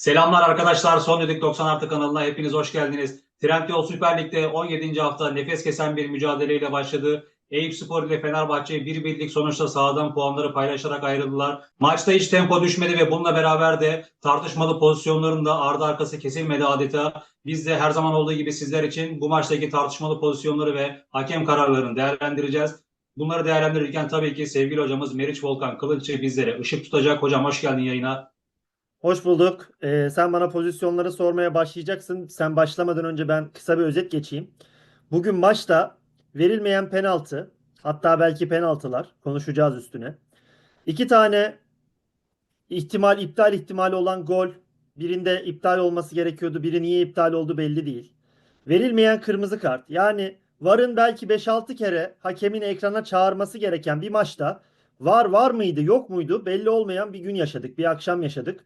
Selamlar arkadaşlar. Son Dedik 90 Artı kanalına hepiniz hoş geldiniz. Trendyol Süper Lig'de 17. hafta nefes kesen bir mücadeleyle başladı. Eyüp Spor ile Fenerbahçe bir birlik sonuçta sahadan puanları paylaşarak ayrıldılar. Maçta hiç tempo düşmedi ve bununla beraber de tartışmalı pozisyonların da ardı arkası kesilmedi adeta. Biz de her zaman olduğu gibi sizler için bu maçtaki tartışmalı pozisyonları ve hakem kararlarını değerlendireceğiz. Bunları değerlendirirken tabii ki sevgili hocamız Meriç Volkan Kılıççı bizlere ışık tutacak. Hocam hoş geldin yayına. Hoş bulduk. Ee, sen bana pozisyonları sormaya başlayacaksın. Sen başlamadan önce ben kısa bir özet geçeyim. Bugün maçta verilmeyen penaltı, hatta belki penaltılar konuşacağız üstüne. İki tane ihtimal iptal ihtimali olan gol. Birinde iptal olması gerekiyordu. Biri niye iptal oldu belli değil. Verilmeyen kırmızı kart. Yani VAR'ın belki 5-6 kere hakemin ekrana çağırması gereken bir maçta VAR var mıydı yok muydu belli olmayan bir gün yaşadık. Bir akşam yaşadık.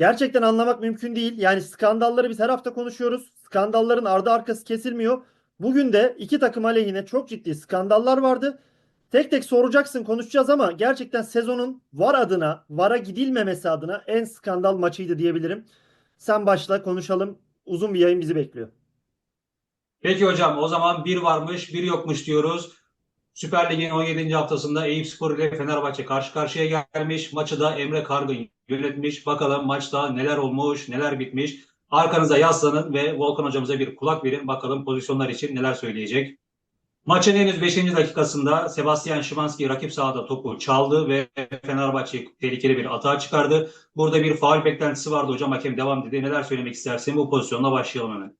Gerçekten anlamak mümkün değil. Yani skandalları biz her hafta konuşuyoruz. Skandalların ardı arkası kesilmiyor. Bugün de iki takım aleyhine çok ciddi skandallar vardı. Tek tek soracaksın konuşacağız ama gerçekten sezonun VAR adına, VAR'a gidilmemesi adına en skandal maçıydı diyebilirim. Sen başla konuşalım. Uzun bir yayın bizi bekliyor. Peki hocam o zaman bir varmış bir yokmuş diyoruz. Süper Lig'in 17. haftasında Eyüp Spor ile Fenerbahçe karşı karşıya gelmiş. Maçı da Emre Kargın yönetmiş. Bakalım maçta neler olmuş, neler bitmiş. Arkanıza yaslanın ve Volkan hocamıza bir kulak verin. Bakalım pozisyonlar için neler söyleyecek. Maçın henüz 5. dakikasında Sebastian Szymanski rakip sahada topu çaldı ve Fenerbahçe tehlikeli bir atağa çıkardı. Burada bir faul beklentisi vardı hocam. Hakem devam dedi. Neler söylemek istersin? Bu pozisyonla başlayalım hemen.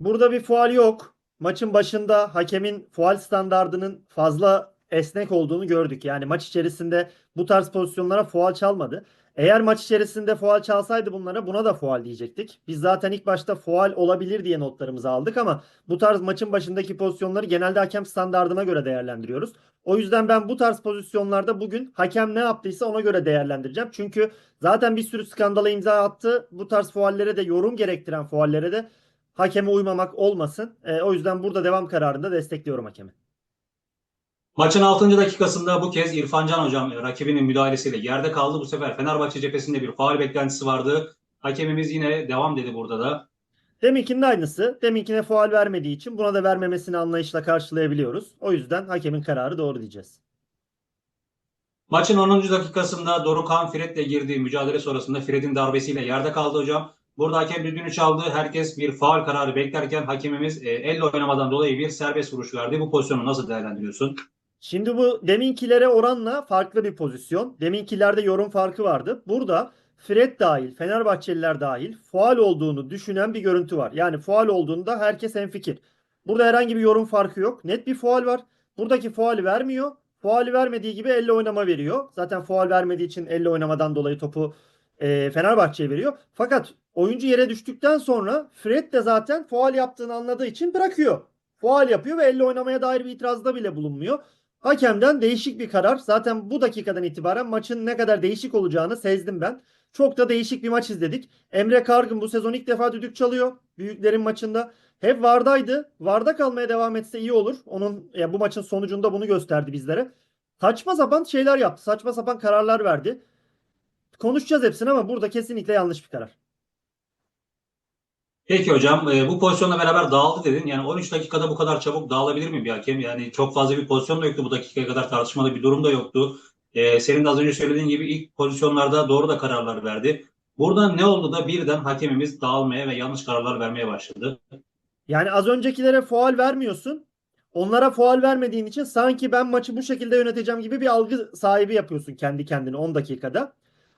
Burada bir faul yok. Maçın başında hakemin faul standardının fazla esnek olduğunu gördük. Yani maç içerisinde bu tarz pozisyonlara faul çalmadı. Eğer maç içerisinde faul çalsaydı bunlara buna da faul diyecektik. Biz zaten ilk başta faul olabilir diye notlarımızı aldık ama bu tarz maçın başındaki pozisyonları genelde hakem standardına göre değerlendiriyoruz. O yüzden ben bu tarz pozisyonlarda bugün hakem ne yaptıysa ona göre değerlendireceğim. Çünkü zaten bir sürü skandala imza attı. Bu tarz faullere de yorum gerektiren faullere de hakeme uymamak olmasın. E, o yüzden burada devam kararında destekliyorum hakemi. Maçın 6. dakikasında bu kez İrfan Can hocam rakibinin müdahalesiyle yerde kaldı. Bu sefer Fenerbahçe cephesinde bir faul beklentisi vardı. Hakemimiz yine devam dedi burada da. Deminkinin aynısı. Deminkine faul vermediği için buna da vermemesini anlayışla karşılayabiliyoruz. O yüzden hakemin kararı doğru diyeceğiz. Maçın 10. dakikasında Dorukhan Fred'le girdiği mücadele sonrasında Fred'in darbesiyle yerde kaldı hocam. Burada hakem düdüğünü çaldı. Herkes bir faul kararı beklerken hakemimiz e, elle oynamadan dolayı bir serbest vuruş verdi. Bu pozisyonu nasıl değerlendiriyorsun? Şimdi bu deminkilere oranla farklı bir pozisyon. Deminkilerde yorum farkı vardı. Burada Fred dahil, Fenerbahçeliler dahil faal olduğunu düşünen bir görüntü var. Yani faal olduğunda herkes hemfikir. Burada herhangi bir yorum farkı yok. Net bir faal var. Buradaki faali vermiyor. Faali vermediği gibi elle oynama veriyor. Zaten faal vermediği için elle oynamadan dolayı topu e, Fenerbahçe'ye veriyor. Fakat oyuncu yere düştükten sonra Fred de zaten faal yaptığını anladığı için bırakıyor. Faal yapıyor ve elle oynamaya dair bir itirazda bile bulunmuyor. Hakemden değişik bir karar. Zaten bu dakikadan itibaren maçın ne kadar değişik olacağını sezdim ben. Çok da değişik bir maç izledik. Emre Kargın bu sezon ilk defa düdük çalıyor. Büyüklerin maçında. Hep Varda'ydı. Varda kalmaya devam etse iyi olur. Onun ya bu maçın sonucunda bunu gösterdi bizlere. Saçma sapan şeyler yaptı. Saçma sapan kararlar verdi. Konuşacağız hepsini ama burada kesinlikle yanlış bir karar. Peki hocam e, bu pozisyonla beraber dağıldı dedin. Yani 13 dakikada bu kadar çabuk dağılabilir mi bir hakem? Yani çok fazla bir pozisyon da yoktu bu dakikaya kadar tartışmalı bir durum da yoktu. E, senin de az önce söylediğin gibi ilk pozisyonlarda doğru da kararlar verdi. Burada ne oldu da birden hakemimiz dağılmaya ve yanlış kararlar vermeye başladı? Yani az öncekilere faal vermiyorsun. Onlara faal vermediğin için sanki ben maçı bu şekilde yöneteceğim gibi bir algı sahibi yapıyorsun kendi kendine 10 dakikada.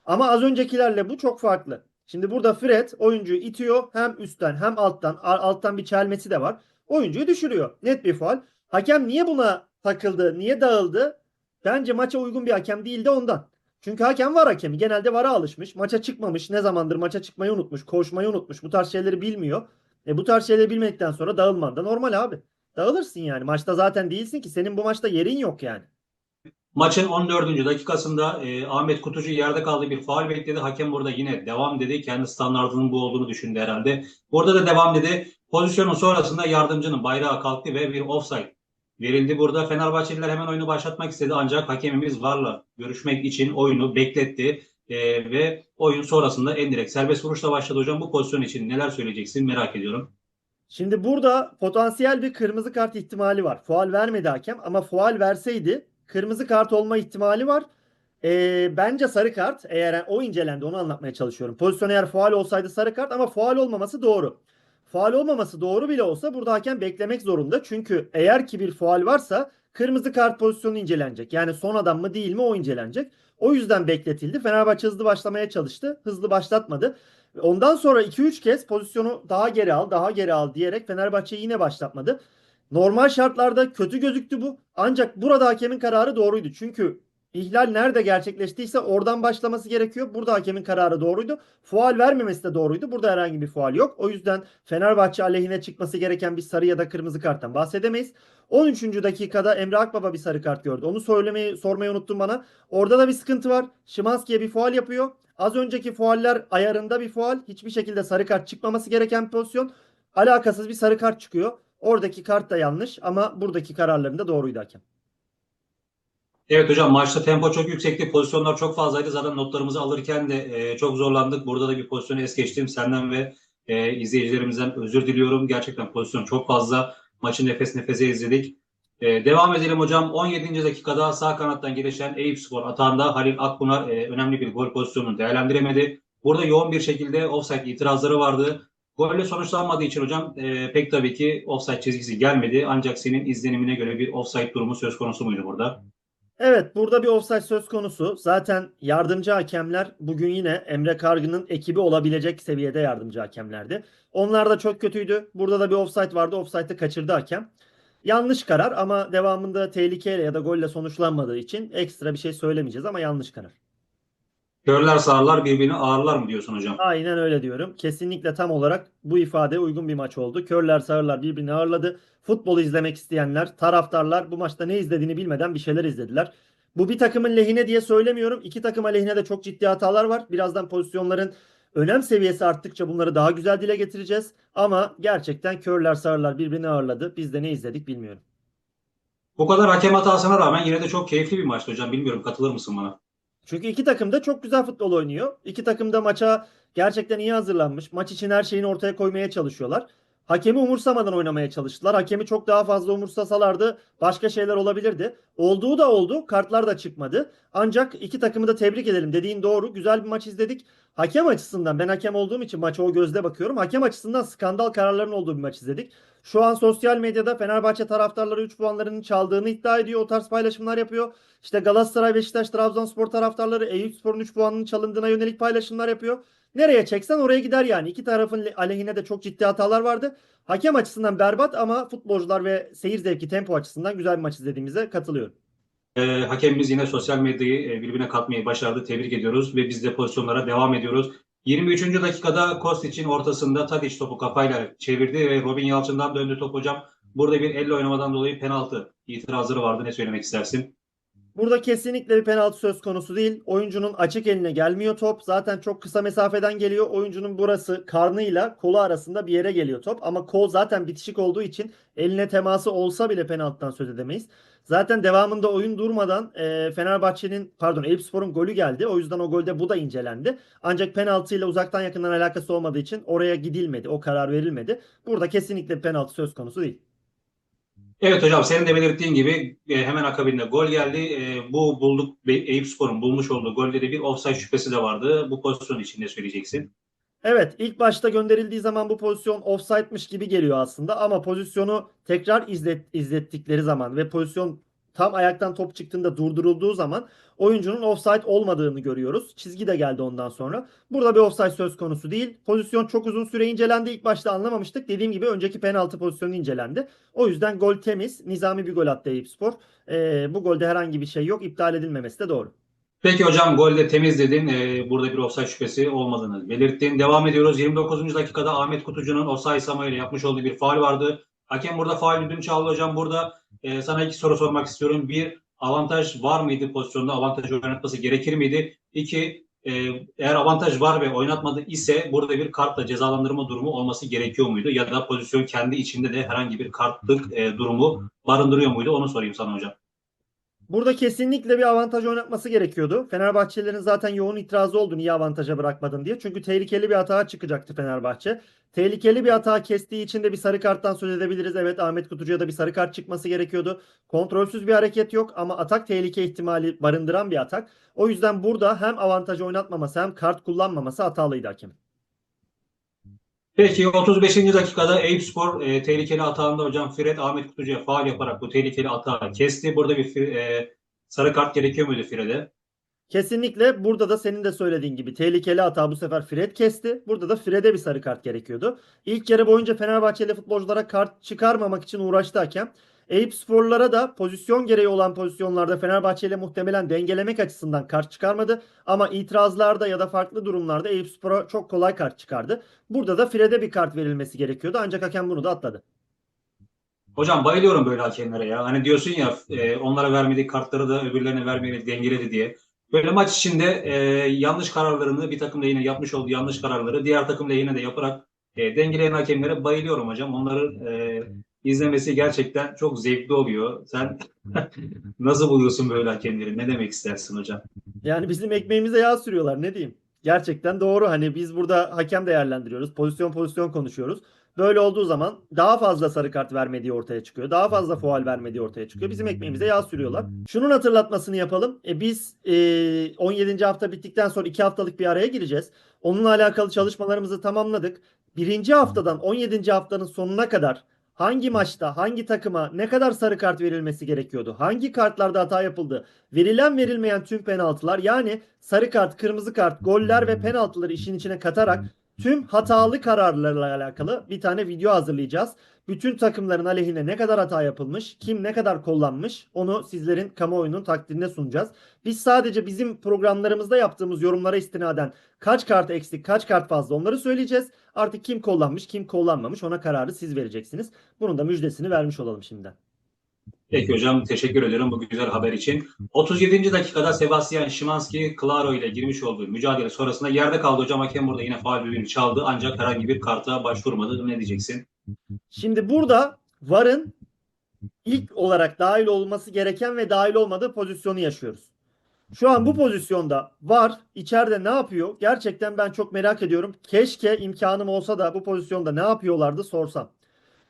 Ama az öncekilerle bu çok farklı. Şimdi burada Fred oyuncuyu itiyor hem üstten hem alttan. Alttan bir çelmesi de var. Oyuncuyu düşürüyor. Net bir faal. Hakem niye buna takıldı? Niye dağıldı? Bence maça uygun bir hakem değil de ondan. Çünkü hakem var hakemi. Genelde vara alışmış. Maça çıkmamış. Ne zamandır maça çıkmayı unutmuş. Koşmayı unutmuş. Bu tarz şeyleri bilmiyor. E bu tarz şeyleri bilmedikten sonra dağılman da normal abi. Dağılırsın yani. Maçta zaten değilsin ki. Senin bu maçta yerin yok yani. Maçın 14. dakikasında e, Ahmet Kutucu yerde kaldı bir faul bekledi. Hakem burada yine devam dedi. Kendi standartının bu olduğunu düşündü herhalde. Burada da devam dedi. Pozisyonun sonrasında yardımcının bayrağı kalktı ve bir offside verildi. Burada Fenerbahçeliler hemen oyunu başlatmak istedi ancak hakemimiz varla görüşmek için oyunu bekletti. E, ve oyun sonrasında en direkt serbest vuruşla başladı hocam. Bu pozisyon için neler söyleyeceksin merak ediyorum. Şimdi burada potansiyel bir kırmızı kart ihtimali var. Faul vermedi hakem ama faul verseydi kırmızı kart olma ihtimali var. Ee, bence sarı kart eğer o incelendi onu anlatmaya çalışıyorum. Pozisyon eğer faul olsaydı sarı kart ama faul olmaması doğru. Faul olmaması doğru bile olsa burada hakem beklemek zorunda. Çünkü eğer ki bir faul varsa kırmızı kart pozisyonu incelenecek. Yani son adam mı değil mi o incelenecek. O yüzden bekletildi. Fenerbahçe hızlı başlamaya çalıştı. Hızlı başlatmadı. Ondan sonra 2-3 kez pozisyonu daha geri al, daha geri al diyerek Fenerbahçe'yi yine başlatmadı. Normal şartlarda kötü gözüktü bu. Ancak burada hakemin kararı doğruydu. Çünkü ihlal nerede gerçekleştiyse oradan başlaması gerekiyor. Burada hakemin kararı doğruydu. Fual vermemesi de doğruydu. Burada herhangi bir fual yok. O yüzden Fenerbahçe aleyhine çıkması gereken bir sarı ya da kırmızı karttan bahsedemeyiz. 13. dakikada Emre Akbaba bir sarı kart gördü. Onu söylemeyi sormayı unuttum bana. Orada da bir sıkıntı var. Şimanski'ye bir fual yapıyor. Az önceki fualler ayarında bir fual. Hiçbir şekilde sarı kart çıkmaması gereken bir pozisyon. Alakasız bir sarı kart çıkıyor. Oradaki kart da yanlış ama buradaki kararlarında doğruydu hakem. Evet hocam maçta tempo çok yüksekti. Pozisyonlar çok fazlaydı. Zaten notlarımızı alırken de e, çok zorlandık. Burada da bir pozisyonu es geçtim. Senden ve e, izleyicilerimizden özür diliyorum. Gerçekten pozisyon çok fazla. Maçı nefes nefese izledik. E, devam edelim hocam. 17. dakikada sağ kanattan gelişen Eyüp Spor atağında Halil Akpınar e, önemli bir gol pozisyonunu değerlendiremedi. Burada yoğun bir şekilde offside itirazları vardı. Golle sonuçlanmadığı için hocam e, pek tabii ki offside çizgisi gelmedi. Ancak senin izlenimine göre bir offside durumu söz konusu muydu burada? Evet burada bir offside söz konusu. Zaten yardımcı hakemler bugün yine Emre Kargı'nın ekibi olabilecek seviyede yardımcı hakemlerdi. Onlar da çok kötüydü. Burada da bir offside vardı. Offside'ı kaçırdı hakem. Yanlış karar ama devamında tehlikeyle ya da golle sonuçlanmadığı için ekstra bir şey söylemeyeceğiz ama yanlış karar. Körler sağırlar birbirini ağırlar mı diyorsun hocam? Aynen öyle diyorum. Kesinlikle tam olarak bu ifadeye uygun bir maç oldu. Körler sağırlar birbirini ağırladı. Futbolu izlemek isteyenler, taraftarlar bu maçta ne izlediğini bilmeden bir şeyler izlediler. Bu bir takımın lehine diye söylemiyorum. İki takım aleyhine de çok ciddi hatalar var. Birazdan pozisyonların önem seviyesi arttıkça bunları daha güzel dile getireceğiz. Ama gerçekten körler sağırlar birbirini ağırladı. Biz de ne izledik bilmiyorum. Bu kadar hakem hatasına rağmen yine de çok keyifli bir maçtı hocam. Bilmiyorum katılır mısın bana? Çünkü iki takım da çok güzel futbol oynuyor. İki takım da maça gerçekten iyi hazırlanmış. Maç için her şeyini ortaya koymaya çalışıyorlar. Hakemi umursamadan oynamaya çalıştılar. Hakemi çok daha fazla umursasalardı başka şeyler olabilirdi. Olduğu da oldu. Kartlar da çıkmadı. Ancak iki takımı da tebrik edelim. Dediğin doğru. Güzel bir maç izledik. Hakem açısından ben hakem olduğum için maça o gözle bakıyorum. Hakem açısından skandal kararların olduğu bir maç izledik. Şu an sosyal medyada Fenerbahçe taraftarları 3 puanlarının çaldığını iddia ediyor. O tarz paylaşımlar yapıyor. İşte Galatasaray, Beşiktaş, Trabzonspor taraftarları Eyüpspor'un 3 puanının çalındığına yönelik paylaşımlar yapıyor. Nereye çeksen oraya gider yani. İki tarafın aleyhine de çok ciddi hatalar vardı. Hakem açısından berbat ama futbolcular ve seyir zevki tempo açısından güzel bir maç izlediğimize katılıyorum. Ee, hakemimiz yine sosyal medyayı e, birbirine katmayı başardı. Tebrik ediyoruz ve biz de pozisyonlara devam ediyoruz. 23. dakikada Kostic'in ortasında Tadic topu kafayla çevirdi ve Robin Yalçın'dan döndü top hocam. Burada bir elle oynamadan dolayı penaltı itirazları vardı. Ne söylemek istersin? Burada kesinlikle bir penaltı söz konusu değil. Oyuncunun açık eline gelmiyor top. Zaten çok kısa mesafeden geliyor. Oyuncunun burası karnıyla kolu arasında bir yere geliyor top. Ama kol zaten bitişik olduğu için eline teması olsa bile penaltıdan söz edemeyiz. Zaten devamında oyun durmadan e, Fenerbahçe'nin pardon Eyüpspor'un golü geldi. O yüzden o golde bu da incelendi. Ancak penaltıyla uzaktan yakından alakası olmadığı için oraya gidilmedi. O karar verilmedi. Burada kesinlikle penaltı söz konusu değil. Evet hocam senin de belirttiğin gibi e, hemen akabinde gol geldi. E, bu bulduk Eyüpspor'un bulmuş olduğu golde de bir offside şüphesi de vardı. Bu pozisyon için ne söyleyeceksin? Evet ilk başta gönderildiği zaman bu pozisyon offside'mış gibi geliyor aslında ama pozisyonu tekrar izlet, izlettikleri zaman ve pozisyon tam ayaktan top çıktığında durdurulduğu zaman oyuncunun offside olmadığını görüyoruz. Çizgi de geldi ondan sonra. Burada bir offside söz konusu değil. Pozisyon çok uzun süre incelendi. İlk başta anlamamıştık. Dediğim gibi önceki penaltı pozisyonu incelendi. O yüzden gol temiz. Nizami bir gol attı Eyüpspor. Ee, bu golde herhangi bir şey yok. İptal edilmemesi de doğru. Peki hocam golde temiz dedin. Ee, burada bir offside şüphesi olmadığını belirttin. Devam ediyoruz. 29. dakikada Ahmet Kutucu'nun Osay Sama ile yapmış olduğu bir faal vardı. Hakem burada faal düdüğünü çaldı hocam. Burada e, sana iki soru sormak istiyorum. Bir, avantaj var mıydı pozisyonda? Avantaj oynatması gerekir miydi? İki, e, eğer avantaj var ve oynatmadı ise burada bir kartla cezalandırma durumu olması gerekiyor muydu? Ya da pozisyon kendi içinde de herhangi bir kartlık e, durumu barındırıyor muydu? Onu sorayım sana hocam. Burada kesinlikle bir avantaj oynatması gerekiyordu. Fenerbahçelilerin zaten yoğun itirazı oldu niye avantaja bırakmadın diye. Çünkü tehlikeli bir hata çıkacaktı Fenerbahçe. Tehlikeli bir hata kestiği için de bir sarı karttan söz edebiliriz. Evet Ahmet Kutucu'ya da bir sarı kart çıkması gerekiyordu. Kontrolsüz bir hareket yok ama atak tehlike ihtimali barındıran bir atak. O yüzden burada hem avantaj oynatmaması hem kart kullanmaması hatalıydı hakemin. Peki 35. dakikada Eyüpspor e, tehlikeli hatağında hocam Fred Ahmet Kutucu'ya faal yaparak bu tehlikeli hatağı kesti. Burada bir e, sarı kart gerekiyor muydu Fred'e? Kesinlikle burada da senin de söylediğin gibi tehlikeli hata bu sefer Fred kesti. Burada da Fred'e bir sarı kart gerekiyordu. İlk yarı boyunca Fenerbahçeli futbolculara kart çıkarmamak için uğraştı hakem. Eyüp sporlara da pozisyon gereği olan pozisyonlarda Fenerbahçe ile muhtemelen dengelemek açısından kart çıkarmadı. Ama itirazlarda ya da farklı durumlarda Eyüp Spor'a çok kolay kart çıkardı. Burada da Fred'e bir kart verilmesi gerekiyordu ancak hakem bunu da atladı. Hocam bayılıyorum böyle hakemlere ya. Hani diyorsun ya e, onlara vermediği kartları da öbürlerine vermeyeni dengeledi diye. Böyle maç içinde e, yanlış kararlarını bir takım lehine yapmış olduğu yanlış kararları diğer takım lehine de yaparak e, dengeleyen hakemlere bayılıyorum hocam. Onları e, izlemesi gerçekten çok zevkli oluyor. Sen nasıl buluyorsun böyle hakemleri? Ne demek istersin hocam? Yani bizim ekmeğimize yağ sürüyorlar ne diyeyim. Gerçekten doğru. Hani biz burada hakem değerlendiriyoruz. Pozisyon pozisyon konuşuyoruz. Böyle olduğu zaman daha fazla sarı kart vermediği ortaya çıkıyor. Daha fazla faul vermediği ortaya çıkıyor. Bizim ekmeğimize yağ sürüyorlar. Şunun hatırlatmasını yapalım. E biz e, 17. hafta bittikten sonra 2 haftalık bir araya gireceğiz. Onunla alakalı çalışmalarımızı tamamladık. Birinci haftadan 17. haftanın sonuna kadar hangi maçta hangi takıma ne kadar sarı kart verilmesi gerekiyordu? Hangi kartlarda hata yapıldı? Verilen verilmeyen tüm penaltılar yani sarı kart, kırmızı kart, goller ve penaltıları işin içine katarak tüm hatalı kararlarla alakalı bir tane video hazırlayacağız. Bütün takımların aleyhine ne kadar hata yapılmış, kim ne kadar kullanmış onu sizlerin kamuoyunun takdirine sunacağız. Biz sadece bizim programlarımızda yaptığımız yorumlara istinaden kaç kart eksik, kaç kart fazla onları söyleyeceğiz. Artık kim kullanmış, kim kullanmamış ona kararı siz vereceksiniz. Bunun da müjdesini vermiş olalım şimdiden. Peki hocam teşekkür ederim bu güzel haber için. 37. dakikada Sebastian Szymanski Claro ile girmiş olduğu mücadele sonrasında yerde kaldı hocam. Hakem burada yine faul düdüğünü çaldı ancak herhangi bir karta başvurmadı. Ne diyeceksin? Şimdi burada VAR'ın ilk olarak dahil olması gereken ve dahil olmadığı pozisyonu yaşıyoruz. Şu an bu pozisyonda VAR içeride ne yapıyor? Gerçekten ben çok merak ediyorum. Keşke imkanım olsa da bu pozisyonda ne yapıyorlardı sorsam.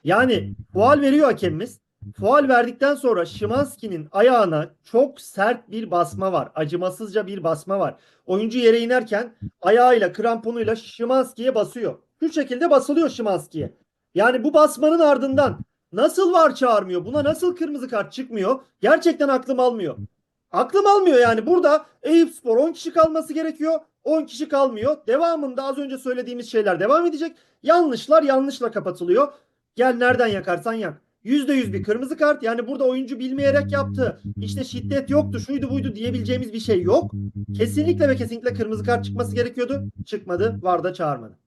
Yani faul veriyor hakemimiz. Faul verdikten sonra Şimanski'nin ayağına çok sert bir basma var. Acımasızca bir basma var. Oyuncu yere inerken ayağıyla kramponuyla Şimanski'ye basıyor. Şu şekilde basılıyor Şimanski'ye. Yani bu basmanın ardından nasıl var çağırmıyor? Buna nasıl kırmızı kart çıkmıyor? Gerçekten aklım almıyor. Aklım almıyor yani. Burada Eyüpspor 10 kişi kalması gerekiyor. 10 kişi kalmıyor. Devamında az önce söylediğimiz şeyler devam edecek. Yanlışlar yanlışla kapatılıyor. Gel nereden yakarsan yak. %100 bir kırmızı kart. Yani burada oyuncu bilmeyerek yaptı. İşte şiddet yoktu, şuydu buydu diyebileceğimiz bir şey yok. Kesinlikle ve kesinlikle kırmızı kart çıkması gerekiyordu. Çıkmadı. Var da çağırmadı.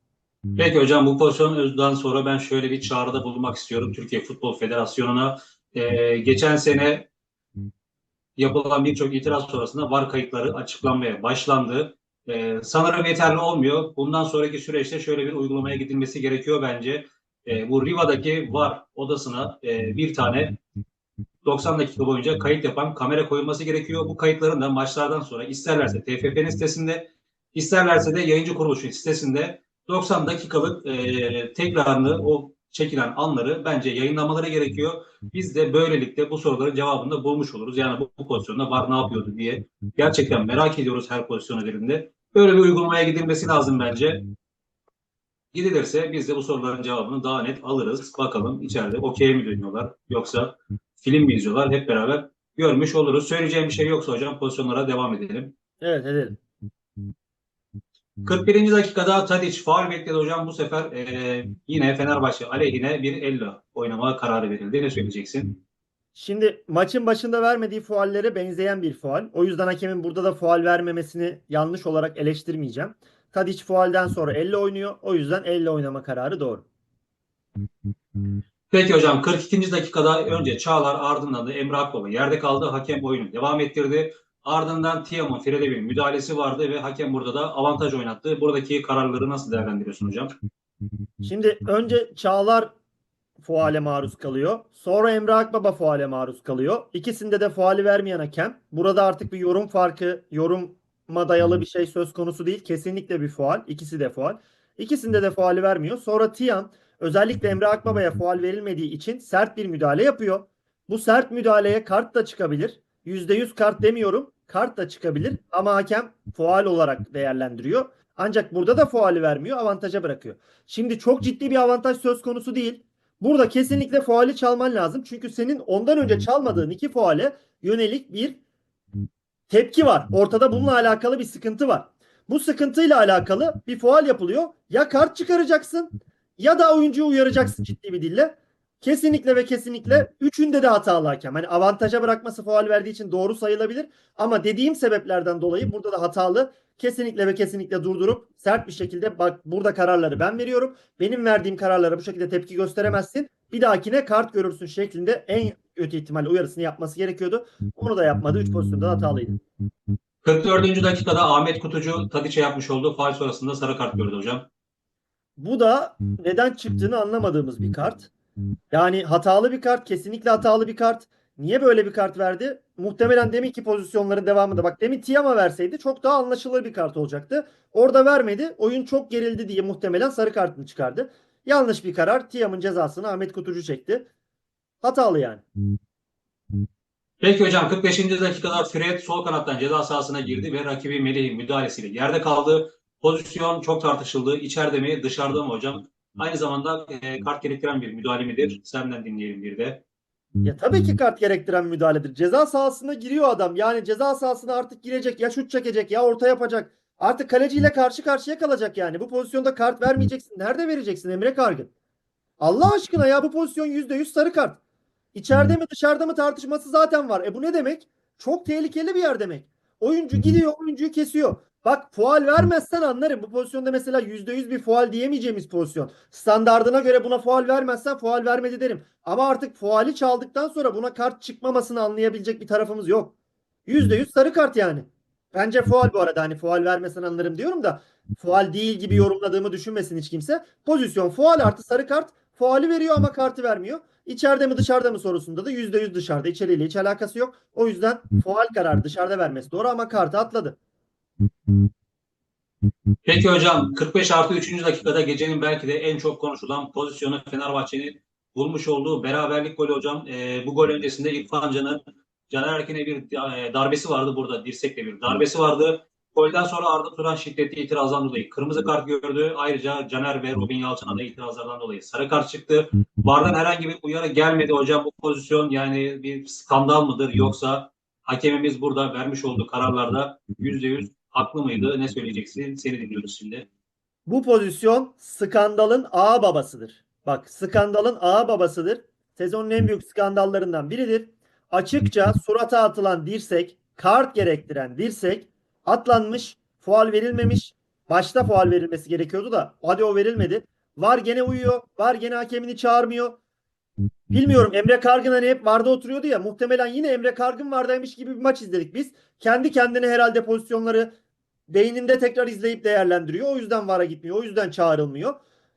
Peki hocam bu pozisyondan sonra ben şöyle bir çağrıda bulunmak istiyorum Türkiye Futbol Federasyonu'na. Ee, geçen sene yapılan birçok itiraz sonrasında VAR kayıtları açıklanmaya başlandı. Ee, sanırım yeterli olmuyor. Bundan sonraki süreçte şöyle bir uygulamaya gidilmesi gerekiyor bence. Ee, bu Riva'daki VAR odasına e, bir tane 90 dakika boyunca kayıt yapan kamera koyulması gerekiyor. Bu kayıtların da maçlardan sonra isterlerse TFF'nin sitesinde, isterlerse de yayıncı kuruluşun sitesinde 90 dakikalık e, tekrarını o çekilen anları bence yayınlamaları gerekiyor. Biz de böylelikle bu soruların cevabını da bulmuş oluruz. Yani bu, bu pozisyonda VAR ne yapıyordu diye. Gerçekten merak ediyoruz her pozisyon üzerinde. Böyle bir uygulamaya gidilmesi lazım bence. Gidilirse biz de bu soruların cevabını daha net alırız. Bakalım içeride okey mi dönüyorlar yoksa film mi izliyorlar hep beraber görmüş oluruz. Söyleyeceğim bir şey yoksa hocam pozisyonlara devam edelim. Evet edelim. 41. dakikada Tadic faul bekledi hocam. Bu sefer e, yine Fenerbahçe aleyhine bir elle oynama kararı verildi. Ne söyleyeceksin? Şimdi maçın başında vermediği faallere benzeyen bir faal. O yüzden hakemin burada da faal vermemesini yanlış olarak eleştirmeyeceğim. Tadic faalden sonra elle oynuyor. O yüzden elle oynama kararı doğru. Peki hocam 42. dakikada önce Çağlar ardından da Emre Akbaba yerde kaldı. Hakem oyunu devam ettirdi. Ardından Tiam'ın Fred'e bir müdahalesi vardı ve hakem burada da avantaj oynattı. Buradaki kararları nasıl değerlendiriyorsun hocam? Şimdi önce Çağlar fuale maruz kalıyor. Sonra Emre Akbaba fuale maruz kalıyor. İkisinde de fuali vermeyen hakem. Burada artık bir yorum farkı, yoruma dayalı bir şey söz konusu değil. Kesinlikle bir fual. İkisi de fual. İkisinde de fuali vermiyor. Sonra Tiam özellikle Emre Akbaba'ya fual verilmediği için sert bir müdahale yapıyor. Bu sert müdahaleye kart da çıkabilir. %100 kart demiyorum. Kart da çıkabilir ama hakem fual olarak değerlendiriyor. Ancak burada da fuali vermiyor, avantaja bırakıyor. Şimdi çok ciddi bir avantaj söz konusu değil. Burada kesinlikle fuali çalman lazım. Çünkü senin ondan önce çalmadığın iki fuale yönelik bir tepki var. Ortada bununla alakalı bir sıkıntı var. Bu sıkıntıyla alakalı bir fual yapılıyor. Ya kart çıkaracaksın ya da oyuncuyu uyaracaksın ciddi bir dille. Kesinlikle ve kesinlikle üçünde de hatalı hakem. Hani avantaja bırakması faul verdiği için doğru sayılabilir. Ama dediğim sebeplerden dolayı burada da hatalı. Kesinlikle ve kesinlikle durdurup sert bir şekilde bak burada kararları ben veriyorum. Benim verdiğim kararlara bu şekilde tepki gösteremezsin. Bir dahakine kart görürsün şeklinde en kötü ihtimalle uyarısını yapması gerekiyordu. Onu da yapmadı. 3 pozisyonda da hatalıydı. 44. dakikada Ahmet Kutucu Tadiç'e yapmış olduğu faul sonrasında sarı kart gördü hocam. Bu da neden çıktığını anlamadığımız bir kart. Yani hatalı bir kart, kesinlikle hatalı bir kart. Niye böyle bir kart verdi? Muhtemelen deminki pozisyonların devamında bak demin Tiam'a verseydi çok daha anlaşılır bir kart olacaktı. Orada vermedi. Oyun çok gerildi diye muhtemelen sarı kartını çıkardı. Yanlış bir karar. Tiam'ın cezasını Ahmet Kutucu çekti. Hatalı yani. Peki hocam 45. dakikada Fred sol kanattan ceza sahasına girdi ve rakibi Melih'in müdahalesiyle yerde kaldı. Pozisyon çok tartışıldı. İçeride mi dışarıda mı hocam? Aynı zamanda e, kart gerektiren bir müdahale midir? Senden dinleyelim bir de. Ya tabii ki kart gerektiren müdahaledir. Ceza sahasına giriyor adam. Yani ceza sahasına artık girecek. Ya şut çekecek ya orta yapacak. Artık kaleciyle karşı karşıya kalacak yani. Bu pozisyonda kart vermeyeceksin. Nerede vereceksin Emre Kargın? Allah aşkına ya bu pozisyon %100 sarı kart. İçeride mi dışarıda mı tartışması zaten var. E bu ne demek? Çok tehlikeli bir yer demek. Oyuncu gidiyor oyuncuyu kesiyor. Bak fual vermezsen anlarım. Bu pozisyonda mesela %100 bir fual diyemeyeceğimiz pozisyon. Standardına göre buna fual vermezsen fual vermedi derim. Ama artık fuali çaldıktan sonra buna kart çıkmamasını anlayabilecek bir tarafımız yok. %100 sarı kart yani. Bence fual bu arada hani fual vermesen anlarım diyorum da fual değil gibi yorumladığımı düşünmesin hiç kimse. Pozisyon fual artı sarı kart fuali veriyor ama kartı vermiyor. İçeride mi dışarıda mı sorusunda da %100 dışarıda. İçeriyle hiç alakası yok. O yüzden fual kararı dışarıda vermesi doğru ama kartı atladı. Peki hocam 45 artı 3. dakikada gecenin belki de en çok konuşulan pozisyonu Fenerbahçe'nin bulmuş olduğu beraberlik golü hocam. E, bu gol öncesinde İrfan Can'ın Caner Erkin'e bir e, darbesi vardı burada. Dirsekle bir darbesi vardı. Golden sonra Arda Turan şiddetli itirazdan dolayı kırmızı kart gördü. Ayrıca Caner ve Robin Yalçın'a da itirazlardan dolayı sarı kart çıktı. Vardan herhangi bir uyarı gelmedi hocam. Bu pozisyon yani bir skandal mıdır yoksa hakemimiz burada vermiş olduğu kararlarda %100 haklı mıydı? Ne söyleyeceksin? Seni dinliyoruz şimdi. Bu pozisyon skandalın ağa babasıdır. Bak skandalın ağa babasıdır. Sezonun en büyük skandallarından biridir. Açıkça surata atılan dirsek, kart gerektiren dirsek atlanmış, faul verilmemiş. Başta faul verilmesi gerekiyordu da hadi o verilmedi. Var gene uyuyor. Var gene hakemini çağırmıyor. Bilmiyorum Emre Kargın hani hep varda oturuyordu ya muhtemelen yine Emre Kargın vardaymış gibi bir maç izledik biz. Kendi kendine herhalde pozisyonları beyninde tekrar izleyip değerlendiriyor. O yüzden VAR'a gitmiyor. O yüzden çağrılmıyor.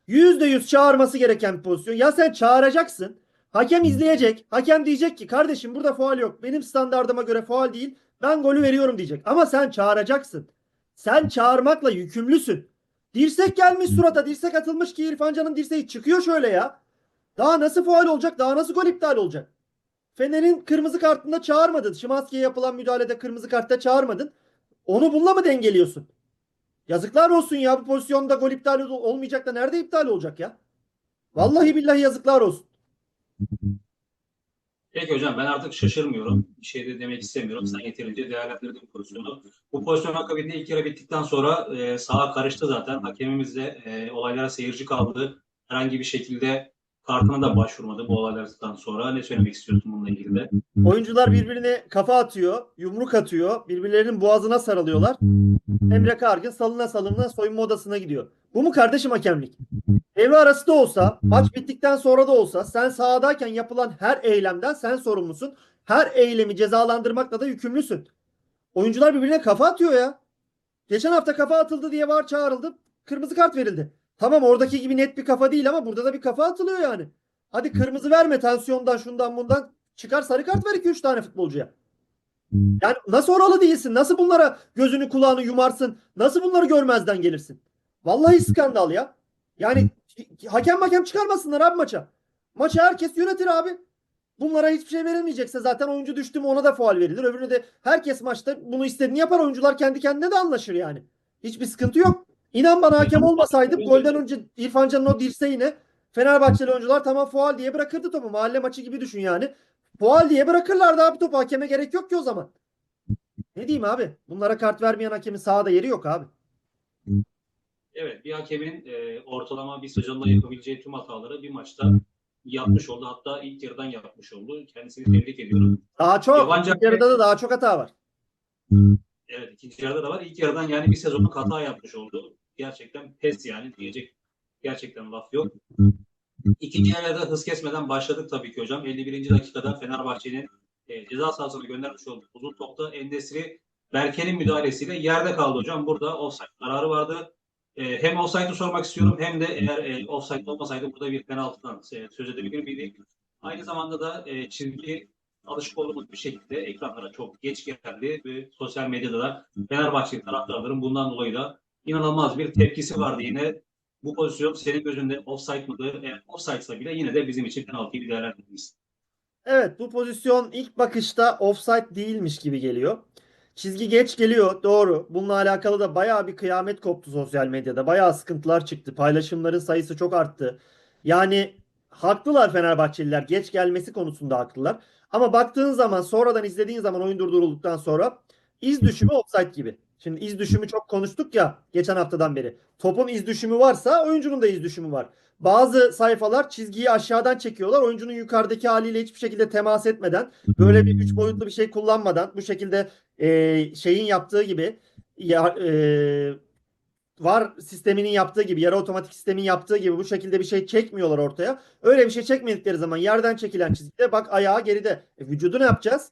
%100 çağırması gereken bir pozisyon. Ya sen çağıracaksın. Hakem izleyecek. Hakem diyecek ki kardeşim burada faul yok. Benim standardıma göre faul değil. Ben golü veriyorum diyecek. Ama sen çağıracaksın. Sen çağırmakla yükümlüsün. Dirsek gelmiş surata. Dirsek atılmış ki İrfan Can'ın dirseği çıkıyor şöyle ya. Daha nasıl faul olacak? Daha nasıl gol iptal olacak? Fener'in kırmızı kartında çağırmadın. Şimanski'ye yapılan müdahalede kırmızı kartta çağırmadın. Onu bununla mı dengeliyorsun? Yazıklar olsun ya bu pozisyonda gol iptal ol- olmayacak da nerede iptal olacak ya? Vallahi billahi yazıklar olsun. Peki hocam ben artık şaşırmıyorum. Bir şey de demek istemiyorum. Sen yeterince değerlendirdin pozisyonu. Bu pozisyon akabinde ilk yarı bittikten sonra e, saha karıştı zaten. Hakemimiz de e, olaylara seyirci kaldı. Herhangi bir şekilde kartına da başvurmadı bu olaylardan sonra. Ne söylemek istiyorsun bununla ilgili de? Oyuncular birbirine kafa atıyor, yumruk atıyor, birbirlerinin boğazına sarılıyorlar. Emre Kargın salına salına soyunma odasına gidiyor. Bu mu kardeşim hakemlik? Devre arası da olsa, maç bittikten sonra da olsa sen sahadayken yapılan her eylemden sen sorumlusun. Her eylemi cezalandırmakla da yükümlüsün. Oyuncular birbirine kafa atıyor ya. Geçen hafta kafa atıldı diye var çağrıldı. Kırmızı kart verildi. Tamam oradaki gibi net bir kafa değil ama burada da bir kafa atılıyor yani. Hadi kırmızı verme tansiyondan şundan bundan. Çıkar sarı kart ver 2-3 tane futbolcuya. Yani nasıl oralı değilsin? Nasıl bunlara gözünü kulağını yumarsın? Nasıl bunları görmezden gelirsin? Vallahi skandal ya. Yani hakem hakem çıkarmasınlar abi maça. Maçı herkes yönetir abi. Bunlara hiçbir şey verilmeyecekse zaten oyuncu düştü mü ona da faul verilir. Öbürüne de herkes maçta bunu istediğini yapar. Oyuncular kendi kendine de anlaşır yani. Hiçbir sıkıntı yok. İnan bana hakem olmasaydı golden önce İrfan Can'ın o dirseğine Fenerbahçeli oyuncular tamam faul diye bırakırdı topu. Mahalle maçı gibi düşün yani. Faul diye bırakırlardı abi topu. Hakeme gerek yok ki o zaman. Ne diyeyim abi? Bunlara kart vermeyen hakemin sahada yeri yok abi. Evet bir hakemin e, ortalama bir sezonda yapabileceği tüm hataları bir maçta yapmış oldu. Hatta ilk yarıdan yapmış oldu. Kendisini tebrik ediyorum. Daha çok. Yabancı İlk yarıda da daha çok hata var. Evet ikinci yarıda da var. İlk yarıdan yani bir sezonluk hata yapmış oldu. Gerçekten pes yani diyecek. Gerçekten laf yok. İkinci yarıda hız kesmeden başladık tabii ki hocam. 51. dakikada Fenerbahçe'nin e, ceza sahasına göndermiş olduğu uzun topta Endesri Berke'nin müdahalesiyle yerde kaldı hocam. Burada offside kararı vardı. E, hem offside'ı sormak istiyorum hem de eğer e, offside olmasaydı burada bir penaltıdan e, söz edebilir miydik? Aynı zamanda da e, çizgi alışık olduğumuz bir şekilde ekranlara çok geç geldi ve sosyal medyada da Fenerbahçe taraftarların bundan dolayı da inanılmaz bir tepkisi vardı yine. Bu pozisyon senin gözünde offside mıdır? Eğer offside'sa bile yine de bizim için penaltıyı bir değerlendiririz. Evet bu pozisyon ilk bakışta offside değilmiş gibi geliyor. Çizgi geç geliyor doğru. Bununla alakalı da bayağı bir kıyamet koptu sosyal medyada. Bayağı sıkıntılar çıktı. Paylaşımların sayısı çok arttı. Yani haklılar Fenerbahçeliler. Geç gelmesi konusunda haklılar. Ama baktığın zaman sonradan izlediğin zaman oyun durdurulduktan sonra iz düşümü offside gibi. Şimdi iz düşümü çok konuştuk ya geçen haftadan beri. Topun iz düşümü varsa oyuncunun da iz düşümü var. Bazı sayfalar çizgiyi aşağıdan çekiyorlar. Oyuncunun yukarıdaki haliyle hiçbir şekilde temas etmeden böyle bir üç boyutlu bir şey kullanmadan bu şekilde e, şeyin yaptığı gibi ya, e, var sisteminin yaptığı gibi yarı otomatik sistemin yaptığı gibi bu şekilde bir şey çekmiyorlar ortaya. Öyle bir şey çekmedikleri zaman yerden çekilen çizgide bak ayağı geride. E, vücudu ne yapacağız?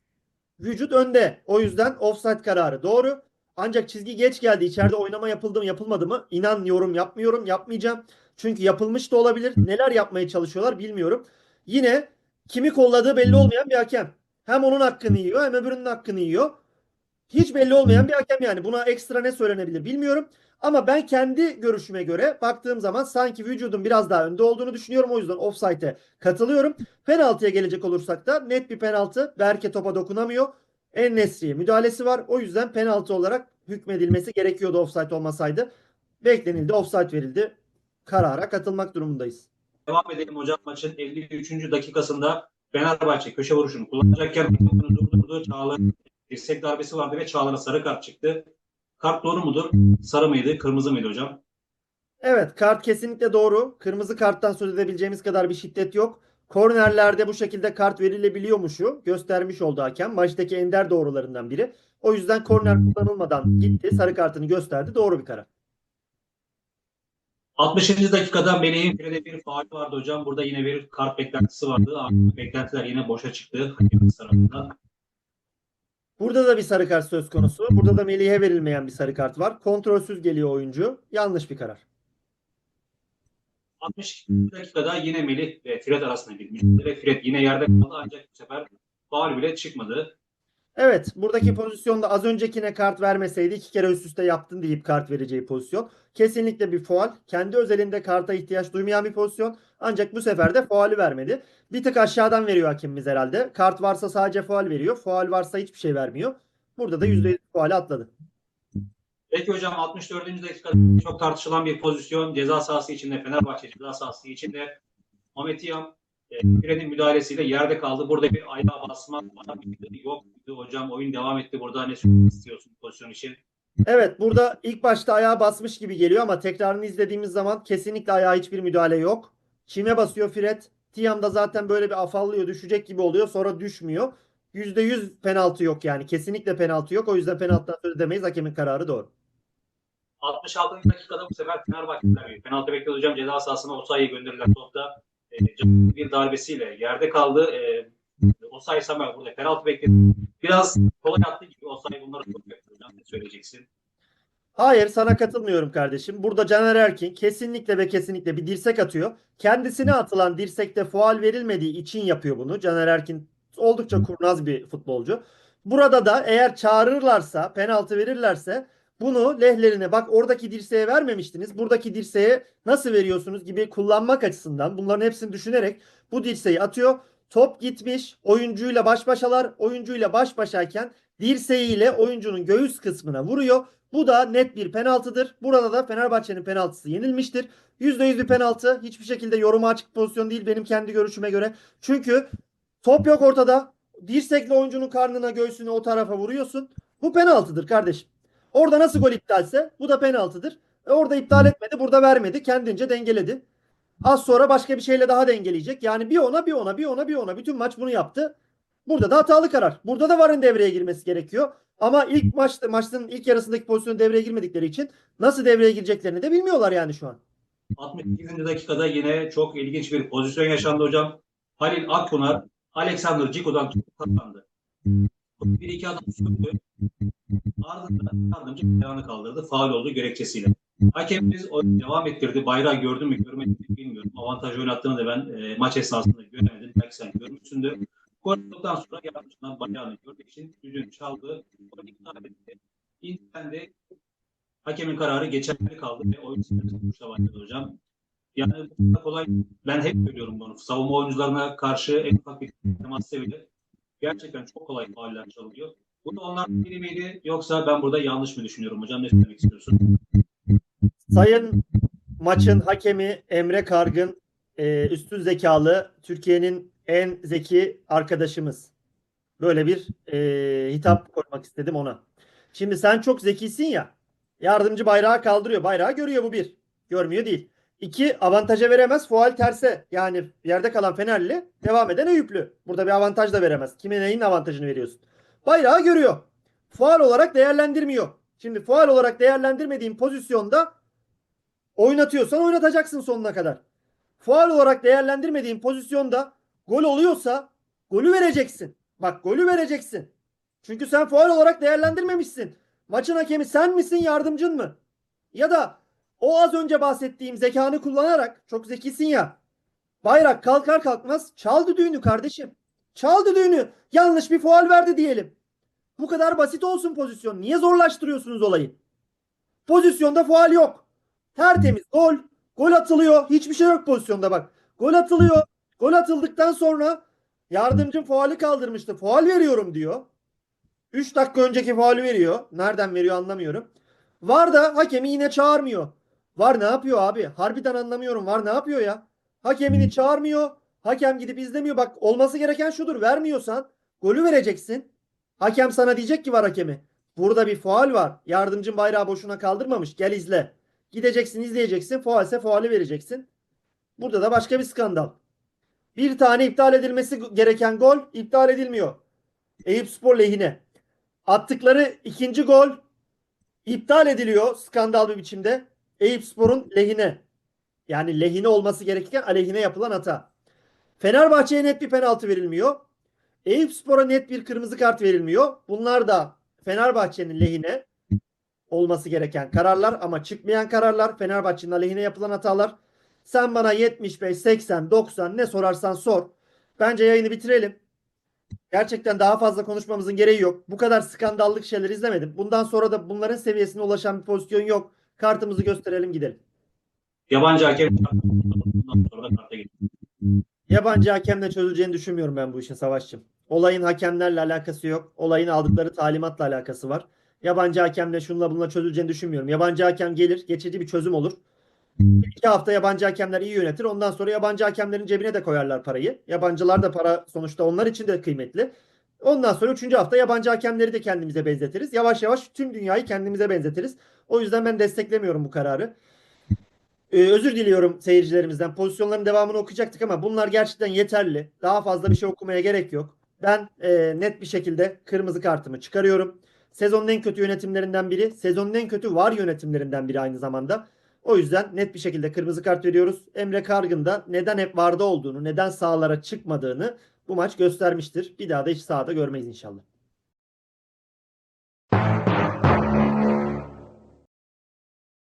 Vücut önde. O yüzden offside kararı doğru. Ancak çizgi geç geldi. İçeride oynama yapıldı mı yapılmadı mı? İnan yorum yapmıyorum. Yapmayacağım. Çünkü yapılmış da olabilir. Neler yapmaya çalışıyorlar bilmiyorum. Yine kimi kolladığı belli olmayan bir hakem. Hem onun hakkını yiyor hem öbürünün hakkını yiyor. Hiç belli olmayan bir hakem yani. Buna ekstra ne söylenebilir bilmiyorum. Ama ben kendi görüşüme göre baktığım zaman sanki vücudun biraz daha önde olduğunu düşünüyorum. O yüzden offside'e katılıyorum. Penaltıya gelecek olursak da net bir penaltı. Berke topa dokunamıyor. En Nesri'ye müdahalesi var. O yüzden penaltı olarak hükmedilmesi gerekiyordu offside olmasaydı. Beklenildi, offside verildi. Karara katılmak durumundayız. Devam edelim hocam maçın 53. dakikasında Fenerbahçe köşe vuruşunu kullanacakken durdurdu. Çağlar'ın dirsek darbesi vardı ve Çağlar'a sarı kart çıktı. Kart doğru mudur? Sarı mıydı? Kırmızı mıydı hocam? Evet kart kesinlikle doğru. Kırmızı karttan söz edebileceğimiz kadar bir şiddet yok. Kornerlerde bu şekilde kart verilebiliyormuşu göstermiş oldu hakem. Maçtaki ender doğrularından biri. O yüzden korner kullanılmadan gitti. Sarı kartını gösterdi. Doğru bir karar. 60. dakikada Melih'in Fred'e bir faul vardı hocam. Burada yine bir kart beklentisi vardı. Artık beklentiler yine boşa çıktı. Tarafından. Burada da bir sarı kart söz konusu. Burada da Melih'e verilmeyen bir sarı kart var. Kontrolsüz geliyor oyuncu. Yanlış bir karar. 60 dakikada yine Melih ve Fred arasında bir mücadele. Fred yine yerde kaldı ancak bu sefer faul bile çıkmadı. Evet buradaki pozisyonda az öncekine kart vermeseydi iki kere üst üste yaptın deyip kart vereceği pozisyon. Kesinlikle bir faul. Kendi özelinde karta ihtiyaç duymayan bir pozisyon. Ancak bu sefer de faulü vermedi. Bir tık aşağıdan veriyor hakemimiz herhalde. Kart varsa sadece faul veriyor. Faul varsa hiçbir şey vermiyor. Burada da %100 faulü atladı. Peki hocam 64. dakikada çok tartışılan bir pozisyon ceza sahası içinde Fenerbahçe ceza sahası içinde Ahmet İyam e, müdahalesiyle yerde kaldı. Burada bir ayağa basma? Yok hocam? Oyun devam etti. Burada ne istiyorsun pozisyon için? Evet burada ilk başta ayağa basmış gibi geliyor ama tekrarını izlediğimiz zaman kesinlikle ayağa hiçbir müdahale yok. Çime basıyor Fred. Tiam da zaten böyle bir afallıyor düşecek gibi oluyor sonra düşmüyor. %100 penaltı yok yani kesinlikle penaltı yok o yüzden penaltıdan söz edemeyiz hakemin kararı doğru. 66. dakikada bu sefer Fenerbahçeliler bir penaltı bekledi hocam. Ceza sahasına Osayi'ye gönderilen topta e, bir darbesiyle yerde kaldı. E, Osayi Samuel burada penaltı bekledi. Biraz kolay attı gibi Osayi bunları çok hocam. Ne söyleyeceksin? Hayır sana katılmıyorum kardeşim. Burada Caner Erkin kesinlikle ve kesinlikle bir dirsek atıyor. Kendisine atılan dirsekte faul verilmediği için yapıyor bunu. Caner Erkin oldukça kurnaz bir futbolcu. Burada da eğer çağırırlarsa, penaltı verirlerse bunu lehlerine bak oradaki dirseğe vermemiştiniz. Buradaki dirseğe nasıl veriyorsunuz gibi kullanmak açısından bunların hepsini düşünerek bu dirseği atıyor. Top gitmiş. Oyuncuyla baş başalar. Oyuncuyla baş başayken dirseğiyle oyuncunun göğüs kısmına vuruyor. Bu da net bir penaltıdır. Burada da Fenerbahçe'nin penaltısı yenilmiştir. %100 bir penaltı. Hiçbir şekilde yoruma açık pozisyon değil benim kendi görüşüme göre. Çünkü top yok ortada. Dirsekle oyuncunun karnına göğsüne o tarafa vuruyorsun. Bu penaltıdır kardeşim. Orada nasıl gol iptalse bu da penaltıdır. E orada iptal etmedi, burada vermedi. Kendince dengeledi. Az sonra başka bir şeyle daha dengeleyecek. Yani bir ona, bir ona, bir ona, bir ona. Bütün maç bunu yaptı. Burada da hatalı karar. Burada da VAR'ın devreye girmesi gerekiyor. Ama ilk maçta maçın ilk yarısındaki pozisyonun devreye girmedikleri için nasıl devreye gireceklerini de bilmiyorlar yani şu an. 68. dakikada yine çok ilginç bir pozisyon yaşandı hocam. Halil Akpınar Alexander Ciko'dan top kazandı. Bir iki adam sürdü. Ardından yardımcı ayağını kaldırdı. Faul olduğu gerekçesiyle. Hakemimiz devam ettirdi. Bayrağı gördüm mü görmedi mi bilmiyorum. Avantaj oynattığını da ben e, maç esnasında göremedim. Belki sen görmüşsündür. Gol olduktan sonra yardımcından bayrağını gördüğü için düdüğünü çaldı. Gol iptal etti. İntendi. Hakemin kararı geçerli kaldı ve oyun sonuçta başladı hocam. Yani bu kolay. Ben hep söylüyorum bunu. Savunma oyuncularına karşı en ufak bir temas bile gerçekten çok kolay fauller çalınıyor. Bu da onlardan biri miydi yoksa ben burada yanlış mı düşünüyorum hocam? Ne söylemek istiyorsun? Sayın maçın hakemi Emre Kargın e, üstün zekalı Türkiye'nin en zeki arkadaşımız. Böyle bir e, hitap koymak istedim ona. Şimdi sen çok zekisin ya. Yardımcı bayrağı kaldırıyor. Bayrağı görüyor bu bir. Görmüyor değil. İki avantaja veremez. Fual terse. Yani yerde kalan Fenerli devam eden Eyüplü. Burada bir avantaj da veremez. Kime neyin avantajını veriyorsun? Bayrağı görüyor. Fual olarak değerlendirmiyor. Şimdi fual olarak değerlendirmediğin pozisyonda oynatıyorsan oynatacaksın sonuna kadar. Faal olarak değerlendirmediğin pozisyonda gol oluyorsa golü vereceksin. Bak golü vereceksin. Çünkü sen faal olarak değerlendirmemişsin. Maçın hakemi sen misin yardımcın mı? Ya da o az önce bahsettiğim zekanı kullanarak çok zekisin ya. Bayrak kalkar kalkmaz çal düdüğünü kardeşim. Çal düdüğünü. Yanlış bir faal verdi diyelim. Bu kadar basit olsun pozisyon. Niye zorlaştırıyorsunuz olayı? Pozisyonda faal yok. Tertemiz gol. Gol atılıyor. Hiçbir şey yok pozisyonda bak. Gol atılıyor. Gol atıldıktan sonra yardımcım faali kaldırmıştı. Faal veriyorum diyor. 3 dakika önceki faali veriyor. Nereden veriyor anlamıyorum. Var da hakemi yine çağırmıyor. Var ne yapıyor abi? Harbiden anlamıyorum. Var ne yapıyor ya? Hakemini çağırmıyor. Hakem gidip izlemiyor. Bak olması gereken şudur. Vermiyorsan golü vereceksin. Hakem sana diyecek ki var hakemi. Burada bir faal var. Yardımcın bayrağı boşuna kaldırmamış. Gel izle. Gideceksin izleyeceksin. Fualse fuali vereceksin. Burada da başka bir skandal. Bir tane iptal edilmesi gereken gol iptal edilmiyor. Eyüp Spor lehine. Attıkları ikinci gol iptal ediliyor skandal bir biçimde. Eyüp Spor'un lehine. Yani lehine olması gerekirken aleyhine yapılan hata. Fenerbahçe'ye net bir penaltı verilmiyor. Eyüp Spor'a net bir kırmızı kart verilmiyor. Bunlar da Fenerbahçe'nin lehine olması gereken kararlar ama çıkmayan kararlar Fenerbahçe'nin aleyhine yapılan hatalar. Sen bana 75, 80, 90 ne sorarsan sor. Bence yayını bitirelim. Gerçekten daha fazla konuşmamızın gereği yok. Bu kadar skandallık şeyler izlemedim. Bundan sonra da bunların seviyesine ulaşan bir pozisyon yok. Kartımızı gösterelim gidelim. Yabancı hakem. Yabancı hakemle çözüleceğini düşünmüyorum ben bu işin Savaşçım. Olayın hakemlerle alakası yok. Olayın aldıkları talimatla alakası var. Yabancı hakemle şunla bununla çözüleceğini düşünmüyorum. Yabancı hakem gelir, geçici bir çözüm olur. İki hafta yabancı hakemler iyi yönetir. Ondan sonra yabancı hakemlerin cebine de koyarlar parayı. Yabancılar da para sonuçta onlar için de kıymetli. Ondan sonra üçüncü hafta yabancı hakemleri de kendimize benzetiriz. Yavaş yavaş tüm dünyayı kendimize benzetiriz. O yüzden ben desteklemiyorum bu kararı. Ee, özür diliyorum seyircilerimizden. Pozisyonların devamını okuyacaktık ama bunlar gerçekten yeterli. Daha fazla bir şey okumaya gerek yok. Ben e, net bir şekilde kırmızı kartımı çıkarıyorum. Sezonun en kötü yönetimlerinden biri. Sezonun en kötü var yönetimlerinden biri aynı zamanda. O yüzden net bir şekilde kırmızı kart veriyoruz. Emre Kargın da neden hep varda olduğunu, neden sahalara çıkmadığını bu maç göstermiştir. Bir daha da hiç sahada görmeyiz inşallah.